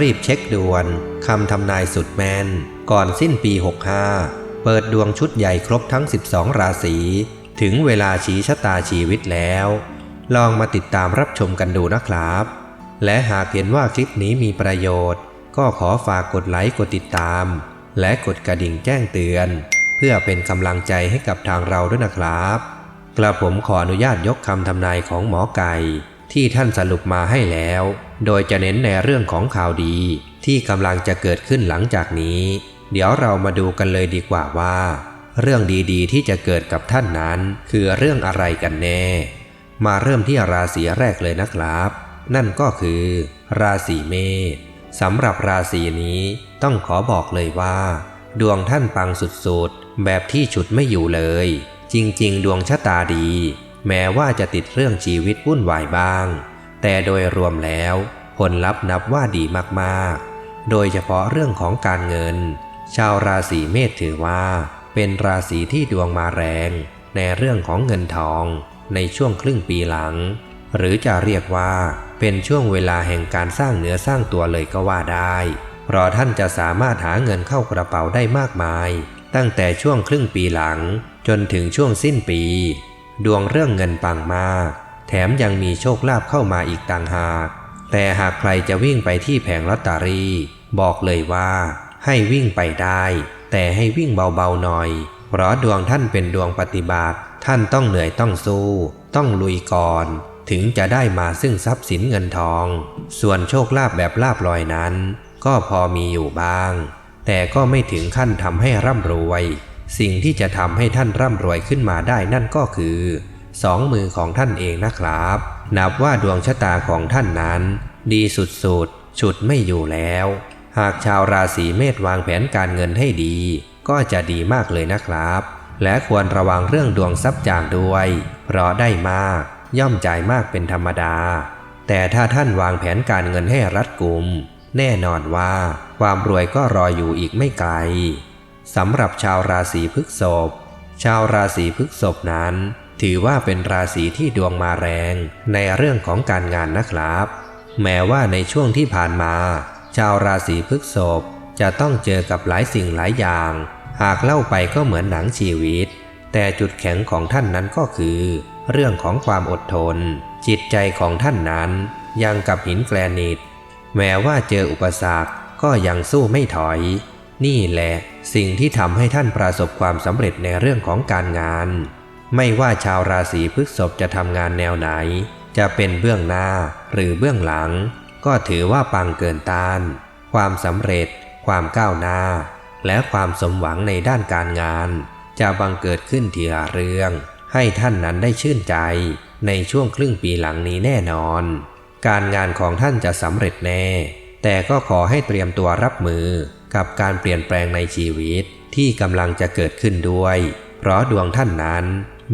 รีบเช็คด่วนคำทำนายสุดแมน ก่อนสิ้นปี 65 เปิดดวงชุดใหญ่ครบทั้ง 12 ราศี ถึงเวลาชี้ชะตาชีวิตแล้ว ลองมาติดตามรับชมกันดูนะครับ และหากเห็นว่าคลิปนี้มีประโยชน์ ก็ขอฝากกดไลค์กดติดตาม และกดกระดิ่งแจ้งเตือน เพื่อเป็นกำลังใจให้กับทางเราด้วยนะครับ กระผมขออนุญาตยกคำทำนายของหมอไก่ ที่ท่านสรุปมาให้แล้ว โดยจะเน้นในเรื่องของข่าวดีที่กำลังจะเกิดขึ้นหลังจากนี้ เดี๋ยวเรามาดูกันเลยดีกว่าว่า เรื่องดีๆ ที่จะเกิดกับท่านนั้น คือเรื่องอะไรกันแน่ มาเริ่มที่ราศีแรกเลยนะครับ นั่นก็คือ ราศีเมษสำหรับราศีนี้ต้องขอบอกเลยว่า ดวงท่านปังสุดๆ แบบที่ฉุดไม่อยู่เลย จริง ๆ ดวงชะตาดี แม้ว่าจะติดเรื่องชีวิตวุ่นวายบ้าง แต่โดยรวมแล้วผลลัพธ์นับว่าดีมากๆ โดยเฉพาะเรื่องของการเงิน ชาวราศีเมษถือว่า เป็นราศีที่ดวงมาแรงในเรื่องของเงินทองในช่วงครึ่งปีหลัง หรือจะเรียกว่าเป็นช่วงเวลาแห่งการสร้างเนื้อสร้างตัวเลยก็ว่าได้ เพราะท่านจะสามารถหาเงินเข้ากระเป๋าได้มากมาย ตั้งแต่ช่วงครึ่งปีหลัง จนถึงช่วงสิ้นปี ดวงเรื่องเงินปังมาก แถมยังมีโชคลาภเข้ามาอีกต่างหาก แต่หากใครจะวิ่งไปที่แผงลอตเตอรี่บอกเลยว่า ให้วิ่งไปได้ แต่ให้วิ่งเบาๆหน่อย เพราะดวงท่านเป็นดวงปฏิบัติ ท่านต้องเหนื่อยต้องสู้ ต้องลุยก่อน ถึงจะได้มาซึ่งทรัพย์สินเงินทอง ส่วนโชคลาภแบบลาบลอยนั้น ก็พอมีอยู่บ้าง แต่ก็ไม่ถึงขั้นทำให้ร่ำรวย สิ่งที่จะทำให้ท่านร่ำรวยขึ้นมาได้นั่นก็คือสองมือของท่านเองนะครับ นับว่าดวงชะตาของท่านนั้น ดีสุดๆ ฉุดไม่อยู่แล้ว หากชาวราศีเมษวางแผนการเงินให้ดี ก็จะดีมากเลยนะครับ และควรระวังเรื่องดวงทรัพย์จางด้วย เพราะได้มากย่อมจ่ายมากเป็นธรรมดา แต่ถ้าท่านวางแผนการเงินให้รัดกุม แน่นอนว่าความรวยก็รออยู่อีกไม่ไกล สำหรับชาวราศีพฤกษภชาวราศีพฤกษภนั้น ถือว่าเป็นราศีที่ดวงมาแรงในเรื่องของการงานนะครับ แม้ว่าในช่วงที่ผ่านมา ชาวราศีพฤกษภจะต้องเจอกับหลายสิ่งหลายอย่าง หากเล่าไปก็เหมือนหนังชีวิต แต่จุดแข็งของท่านนั้นก็คือ เรื่องของความอดทน จิตใจของท่านนั้น ยังกับหินแกรนิต แม้ว่าเจออุปสรรคก็ยังสู้ไม่ถอย นี่แหละสิ่งที่ทำให้ท่านประสบความสำเร็จในเรื่องของการงาน ไม่ว่าชาวราศีพฤษภจะทำงานแนวไหน จะเป็นเบื้องหน้าหรือเบื้องหลัง ก็ถือว่าปังเกินต้าน ความสำเร็จ ความก้าวหน้า และความสมหวังในด้านการงาน จะบังเกิดขึ้นทีละเรื่อง ให้ท่านนั้นได้ชื่นใจในช่วงครึ่งปีหลังนี้แน่นอน การงานของท่านจะสำเร็จแน่ แต่ก็ขอให้เตรียมตัวรับมือ กับการเปลี่ยนแปลงในชีวิตที่กำลังจะเกิดขึ้นด้วย เพราะดวงท่านนั้น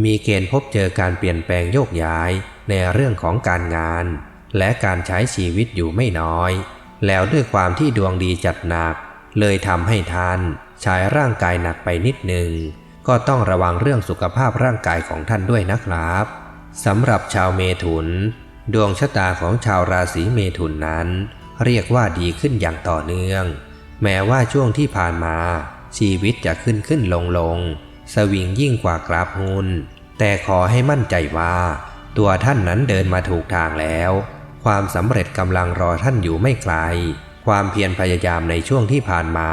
มีเกณฑ์พบเจอการเปลี่ยนแปลงโยกย้ายในเรื่องของการงาน และการใช้ชีวิตอยู่ไม่น้อย แล้วด้วยความที่ดวงดีจัดหนัก เลยทำให้ท่านใช้ร่างกายหนักไปนิดหนึ่งก็ต้องระวังเรื่องสุขภาพร่างกายของท่านด้วยนะครับสำหรับชาวเมถุน ดวงชะตาของชาวราศีเมถุนนั้น เรียกว่าดีขึ้นอย่างต่อเนื่อง แม้ว่าช่วงที่ผ่านมา ชีวิตจะขึ้นขึ้นลงลง สวิงยิ่งกว่ากราฟหุ้น แต่ขอให้มั่นใจว่า ตัวท่านนั้นเดินมาถูกทางแล้ว ความสำเร็จกำลังรอท่านอยู่ไม่ไกล ความเพียรพยายามในช่วงที่ผ่านมา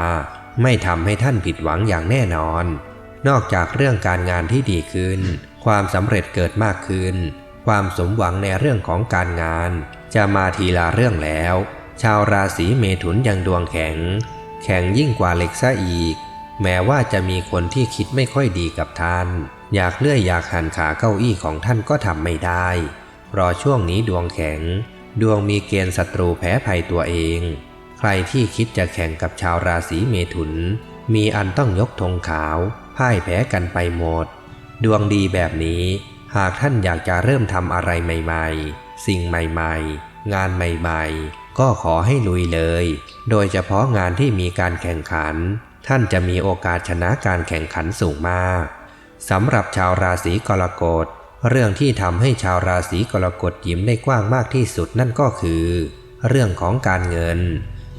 ไม่ทำให้ท่านผิดหวังอย่างแน่นอน นอกจากเรื่องการงานที่ดีขึ้น ความสำเร็จเกิดมากขึ้น ความสมหวังในเรื่องของการงาน จะมาทีละเรื่องแล้ว ชาวราศีเมถุนยังดวงแข็ง แข็งยิ่งกว่าเหล็กซะอีก แม้ว่าจะมีคนที่คิดไม่ค่อยดีกับท่าน อยากเลื่อยอยากหันขาเก้าอี้ของท่านก็ทำไม่ได้เพราะช่วงนี้ดวงแข็ง ดวงมีเกณฑ์ศัตรูแพ้ภัยตัวเอง ใครที่คิดจะแข่งกับชาวราศีเมถุน มีอันต้องยกธงขาวพ่ายแพ้กันไปหมด ดวงดีแบบนี้ หากท่านอยากจะเริ่มทำอะไรใหม่ๆ สิ่งใหม่ๆ งานใหม่ๆ ก็ขอให้ลุยเลย โดยเฉพาะงานที่มีการแข่งขัน ท่านจะมีโอกาสชนะการแข่งขันสูงมากสำหรับชาวราศีกรกฎเรื่องที่ทำให้ชาวราศีกรกฎยิ้มได้กว้างมากที่สุดนั่นก็คือ เรื่องของการเงิน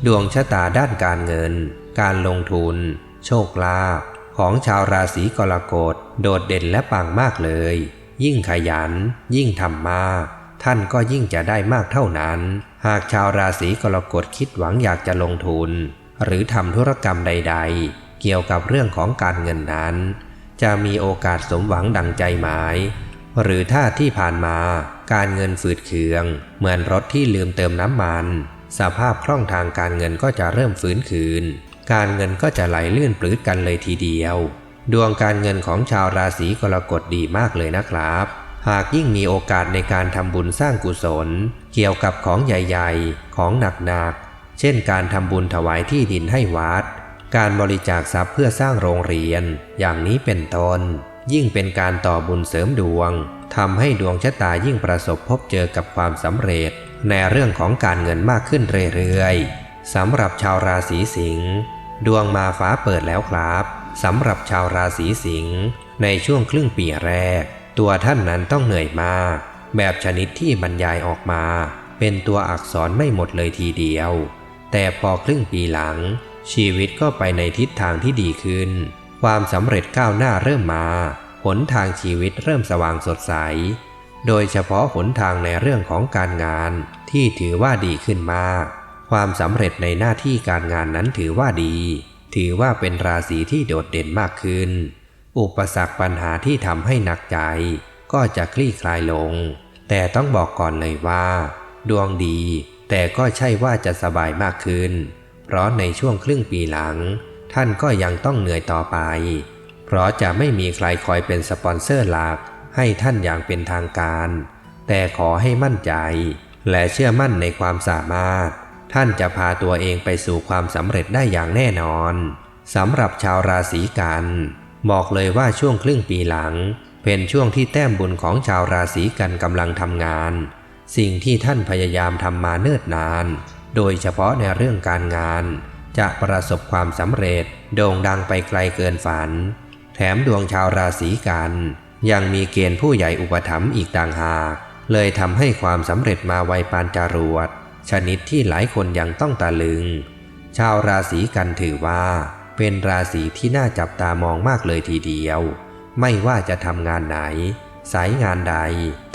ดวงชะตาด้านการเงิน การลงทุน โชคลาภของชาวราศีกรกฎโดดเด่นและปังมากเลย ยิ่งขยัน ยิ่งทำมาก ท่านก็ยิ่งจะได้มากเท่านั้น หากชาวราศีกรกฎคิดหวังอยากจะลงทุน หรือทำธุรกรรมใด ๆ เกี่ยวกับเรื่องของการเงินนั้น จะมีโอกาสสมหวังดังใจหมาย หรือถ้าที่ผ่านมาการเงินฝืดเคือง เหมือนรถที่ลืมเติมน้ำมัน สภาพคล่องทางการเงินก็จะเริ่มฟื้นคืน การเงินก็จะไหลลื่นปลื้ดกันเลยทีเดียว ดวงการเงินของชาวราศีกรกฎดีมากเลยนะครับ หากยิ่งมีโอกาสในการทำบุญสร้างกุศล เกี่ยวกับของใหญ่ๆ ของหนักๆ เช่นการทำบุญถวายที่ดินให้วัด การบริจาคทรัพย์เพื่อสร้างโรงเรียน อย่างนี้เป็นต้น ยิ่งเป็นการต่อบุญเสริมดวงทำให้ดวงชะตายิ่งประสบพบเจอกับความสำเร็จ ในเรื่องของการเงินมากขึ้นเรื่อยๆสำหรับชาวราศีสิงห์ดวงมาฟ้าเปิดแล้วครับสำหรับชาวราศีสิงห์ในช่วงครึ่งปีแรก ตัวท่านนั้นต้องเหนื่อยมาก แบบชนิดที่บรรยายออกมา เป็นตัวอักษรไม่หมดเลยทีเดียว แต่พอครึ่งปีหลัง ชีวิตก็ไปในทิศทางที่ดีขึ้น ความสำเร็จก้าวหน้าเริ่มมา หนทางชีวิตเริ่มสว่างสดใส โดยเฉพาะหนทางในเรื่องของการงานที่ถือว่าดีขึ้นมาก ความสำเร็จในหน้าที่การงานนั้นถือว่าดี ถือว่าเป็นราศีที่โดดเด่นมากขึ้น อุปสรรคปัญหาที่ทำให้หนักใจ ก็จะคลี่คลายลง แต่ต้องบอกก่อนเลยว่า ดวงดี แต่ก็ใช่ว่าจะสบายมากขึ้น เพราะในช่วงครึ่งปีหลัง ท่านก็ยังต้องเหนื่อยต่อไป เพราะจะไม่มีใครคอยเป็นสปอนเซอร์หลัก ให้ท่านอย่างเป็นทางการ แต่ขอให้มั่นใจ และเชื่อมั่นในความสามารถ ท่านจะพาตัวเองไปสู่ความสำเร็จได้อย่างแน่นอนสำหรับชาวราศีกัน บอกเลยว่าช่วงครึ่งปีหลัง เป็นช่วงที่แต้มบุญของชาวราศีกันกำลังทำงาน สิ่งที่ท่านพยายามทำมาเนิ่นนาน โดยเฉพาะในเรื่องการงาน จะประสบความสำเร็จโด่งดังไปไกลเกินฝัน แถมดวงชาวราศีกัน ยังมีเกณฑ์ผู้ใหญ่อุปถัมภ์อีกต่างหากเลยทำให้ความสำเร็จมาไวปานจารวดชนิดที่หลายคนยังต้องตะลึง ชาวราศีกันถือว่า เป็นราศีที่น่าจับตามองมากเลยทีเดียว ไม่ว่าจะทำงานไหน สายงานใด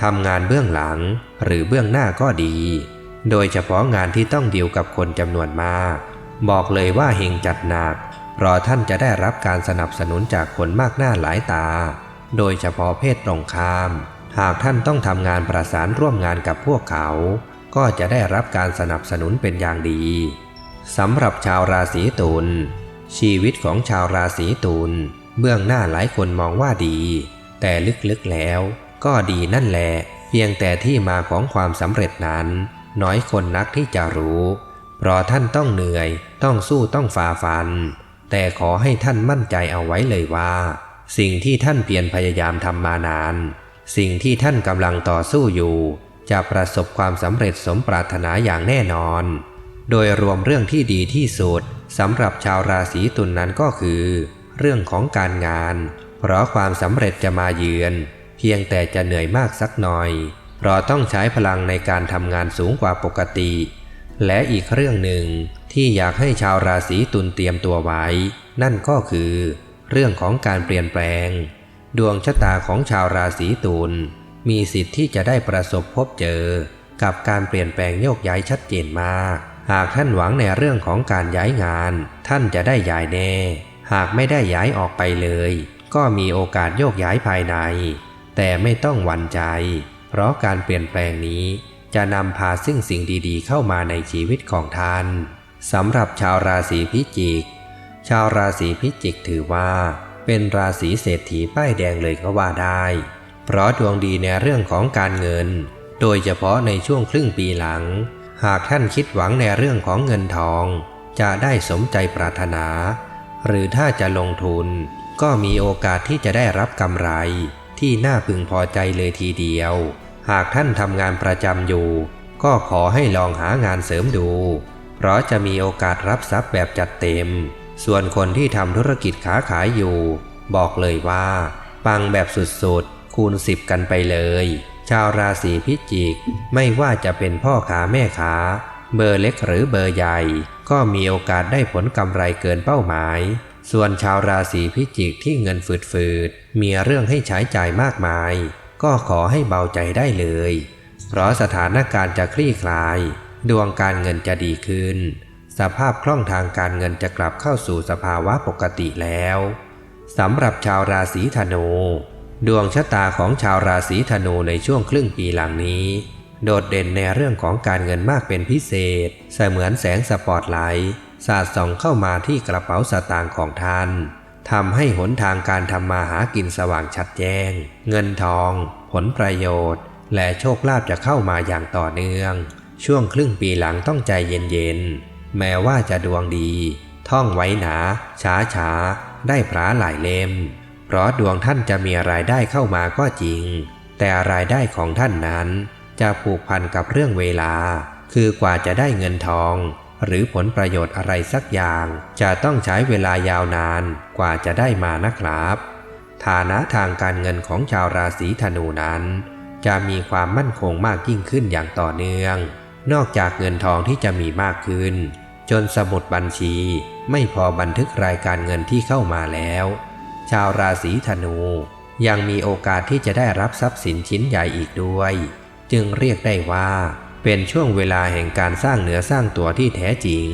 ทำงานเบื้องหลัง หรือเบื้องหน้าก็ดี โดยเฉพาะงานที่ต้องดีลกับคนจำนวนมาก บอกเลยว่าเฮงจัดหนักเพราะท่านจะได้รับการสนับสนุนจากคนมากหน้าหลายตา โดยเฉพาะเพศตรงข้าม หากท่านต้องทำงานประสานร่วมงานกับพวกเขา ก็จะได้รับการสนับสนุนเป็นอย่างดีสำหรับชาวราศีตุล ชีวิตของชาวราศีตุลเบื้องหน้าหลายคนมองว่าดี แต่ลึกๆแล้ว ก็ดีนั่นแหละ เพียงแต่ที่มาของความสำเร็จนั้น น้อยคนนักที่จะรู้ เพราะท่านต้องเหนื่อย ต้องสู้ต้องฝ่าฟัน แต่ขอให้ท่านมั่นใจเอาไว้เลยว่า สิ่งที่ท่านเพียรพยายามทำมานาน สิ่งที่ท่านกำลังต่อสู้อยู่ จะประสบความสำเร็จสมปรารถนาอย่างแน่นอน โดยรวมเรื่องที่ดีที่สุดสำหรับชาวราศีตุลนนั้นก็คือ เรื่องของการงาน เพราะความสำเร็จจะมาเยือน เพียงแต่จะเหนื่อยมากสักหน่อย เพราะต้องใช้พลังในการทำงานสูงกว่าปกติ และอีกเรื่องหนึ่งที่อยากให้ชาวราศีตุลเตรียมตัวไว้ นั่นก็คือ เรื่องของการเปลี่ยนแปลง ดวงชะตาของชาวราศีตุลมีสิทธิ์ที่จะได้ประสบพบเจอ กับการเปลี่ยนแปลงโยกย้ายชัดเจนมาก หากท่านหวังในเรื่องของการย้ายงาน ท่านจะได้ย้ายแน่ หากไม่ได้ย้ายออกไปเลย ก็มีโอกาสโยกย้ายภายใน แต่ไม่ต้องหวั่นใจ เพราะการเปลี่ยนแปลงนี้จะนำพาซึ่งสิ่งดีๆ เข้ามาในชีวิตของท่านสำหรับชาวราศีพิจิก ชาวราศีพิจิกถือว่า เป็นราศีเศรษฐีป้ายแดงเลยก็ว่าได้ เพราะดวงดีในเรื่องของการเงิน โดยเฉพาะในช่วงครึ่งปีหลัง หากท่านคิดหวังในเรื่องของเงินทอง จะได้สมใจปรารถนา หรือถ้าจะลงทุน ก็มีโอกาสที่จะได้รับกำไร ที่น่าพึงพอใจเลยทีเดียว หากท่านทำงานประจำอยู่ ก็ขอให้ลองหางานเสริมดู เพราะจะมีโอกาสรับทรัพย์แบบจัดเต็ม ส่วนคนที่ทำธุรกิจค้าขายอยู่ บอกเลยว่า ปังแบบสุดๆ คูณสิบกันไปเลย ชาวราศีพิจิก ไม่ว่าจะเป็นพ่อค้าแม่ค้าเบอร์เล็กหรือเบอร์ใหญ่ ก็มีโอกาสได้ผลกำไรเกินเป้าหมาย ส่วนชาวราศีพิจิกที่เงินฝืดๆ มีเรื่องให้ใช้จ่ายมากมาย ก็ขอให้เบาใจได้เลย เพราะสถานการณ์จะคลี่คลาย ดวงการเงินจะดีขึ้น สภาพคล่องทางการเงินจะกลับเข้าสู่สภาวะปกติแล้วสำหรับชาวราศีธนู ดวงชะตาของชาวราศีธนูในช่วงครึ่งปีหลังนี้ โดดเด่นในเรื่องของการเงินมากเป็นพิเศษ เสมือนแสงสปอตไลท์สาดส่องเข้ามาที่กระเป๋าสตางค์ของท่านทำให้หนทางการทำมาหากินสว่างชัดแจ้ง เงินทอง ผลประโยชน์ และโชคลาภจะเข้ามาอย่างต่อเนื่อง ช่วงครึ่งปีหลังต้องใจเย็นๆ แม้ว่าจะดวงดี ท่องไว้หนาช้าช้าๆได้พระหลายเล่ม เพราะดวงท่านจะมีรายได้เข้ามาก็จริง แต่รายได้ของท่านนั้น จะผูกพันกับเรื่องเวลา คือกว่าจะได้เงินทอง หรือผลประโยชน์อะไรสักอย่าง จะต้องใช้เวลายาวนานกว่าจะได้มานะครับ ฐานะทางการเงินของชาวราศีธนูนั้น จะมีความมั่นคงมากยิ่งขึ้นอย่างต่อเนื่อง นอกจากเงินทองที่จะมีมากขึ้น จนสมุดบัญชีไม่พอบันทึกรายการเงินที่เข้ามาแล้ว ชาวราศีธนู ยังมีโอกาสที่จะได้รับทรัพย์สินชิ้นใหญ่อีกด้วย จึงเรียกได้ว่าเป็นช่วงเวลาแห่งการสร้างเนื้อสร้างตัวที่แท้จริง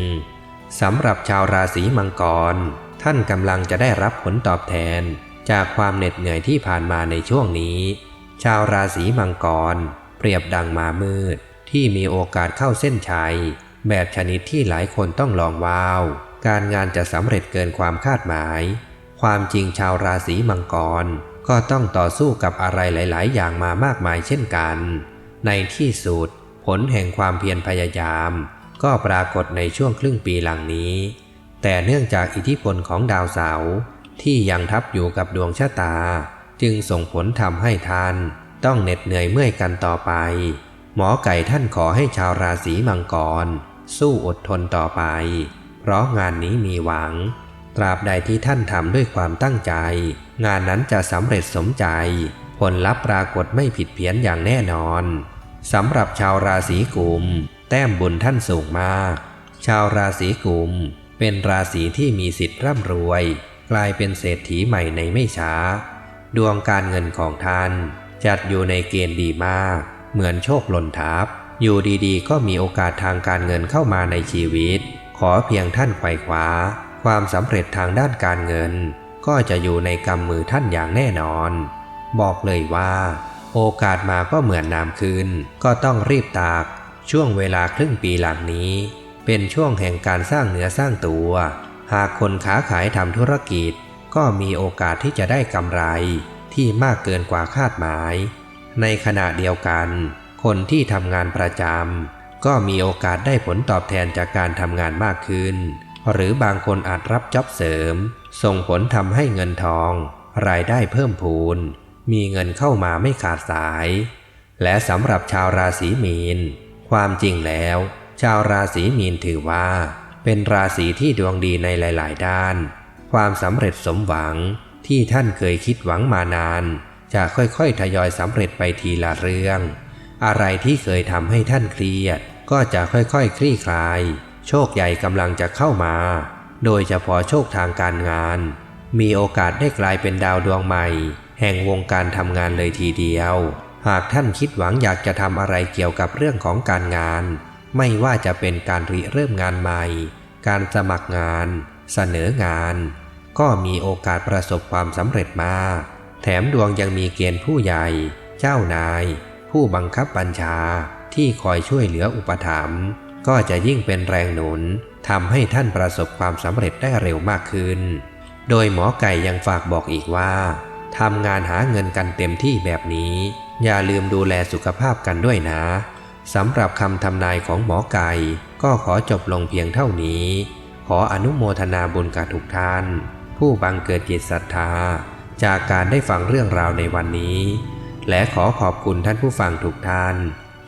สำหรับชาวราศีมังกร ท่านกำลังจะได้รับผลตอบแทน จากความเหน็ดเหนื่อยที่ผ่านมาในช่วงนี้ ชาวราศีมังกร เปรียบดังมามืด ที่มีโอกาสเข้าเส้นชัย แบบชนิดที่หลายคนต้องลองว้าว การงานจะสำเร็จเกินความคาดหมาย ความจริงชาวราศีมังกร ก็ต้องต่อสู้กับอะไรหลาย ๆ อย่างมามากมายเช่นกัน ในที่สุดผลแห่งความเพียรพยายาม ก็ปรากฏในช่วงครึ่งปีหลังนี้ แต่เนื่องจากอิทธิพลของดาวเสาร์ที่ยังทับอยู่กับดวงชะตา จึงส่งผลทำให้ท่านต้องเหน็ดเหนื่อยเมื่อยกันต่อไป หมอไก่ท่านขอให้ชาวราศีมังกร สู้อดทนต่อไป เพราะงานนี้มีหวัง ราบใดที่ท่านทำด้วยความตั้งใจ งานนั้นจะสำเร็จสมใจ ผลลัพธ์ปรากฏไม่ผิดเพี้ยนอย่างแน่นอนสำหรับชาวราศีกุม แต้มบุญท่านสูงมาก ชาวราศีกุม เป็นราศีที่มีสิทธิ์ร่ำรวย กลายเป็นเศรษฐีใหม่ในไม่ช้า ดวงการเงินของท่าน จัดอยู่ในเกณฑ์ดีมาก เหมือนโชคหล่นทับอยู่ดีๆ ก็มีโอกาสทางการเงินเข้ามาในชีวิต ขอเพียงท่านไขว่คว้า ความสำเร็จทางด้านการเงิน ก็จะอยู่ในกำมือท่านอย่างแน่นอน บอกเลยว่า โอกาสมาก็เหมือนน้ำคืน ก็ต้องรีบตาก ช่วงเวลาครึ่งปีหลังนี้ เป็นช่วงแห่งการสร้างเนื้อสร้างตัว หากคนค้าขายทำธุรกิจ ก็มีโอกาสที่จะได้กำไรที่มากเกินกว่าคาดหมาย ในขณะเดียวกัน คนที่ทำงานประจำก็มีโอกาสได้ผลตอบแทนจากการทำงานมากขึ้น หรือบางคนอาจรับจ็อบเสริม ส่งผลทำให้เงินทอง รายได้เพิ่มพูน มีเงินเข้ามาไม่ขาดสาย และสำหรับชาวราศีมีน ความจริงแล้ว ชาวราศีมีนถือว่า เป็นราศีที่ดวงดีในหลาย ๆ ด้าน ความสำเร็จสมหวังที่ท่านเคยคิดหวังมานาน จะค่อยๆ ทยอยสำเร็จไปทีละเรื่อง อะไรที่เคยทำให้ท่านเครียด ก็จะค่อยๆ คลี่คลาย โชคใหญ่กำลังจะเข้ามา โดยเฉพาะโชคทางการงาน มีโอกาสได้กลายเป็นดาวดวงใหม่ แห่งวงการทำงานเลยทีเดียว หากท่านคิดหวังอยากจะทำอะไรเกี่ยวกับเรื่องของการงาน ไม่ว่าจะเป็นการริเริ่มงานใหม่ การสมัครงาน เสนองาน ก็มีโอกาสประสบความสำเร็จมากแถมดวงยังมีเกณฑ์ผู้ใหญ่ เจ้านาย ผู้บังคับบัญชาที่คอยช่วยเหลืออุปถัมภ์ ก็จะยิ่งเป็นแรงหนุนทำให้ท่านประสบความสำเร็จได้เร็วมากขึ้น โดยหมอไก่ยังฝากบอกอีกว่าทำงานหาเงินกันเต็มที่แบบนี้ อย่าลืมดูแลสุขภาพกันด้วยนะสำหรับคำทำนายของหมอไก่ก็ขอจบลงเพียงเท่านี้ ขออนุโมทนาบุญกับทุกท่าน ผู้บังเกิดจิตศรัทธา จากการได้ฟังเรื่องราวในวันนี้ และขอขอบคุณท่านผู้ฟังทุกท่าน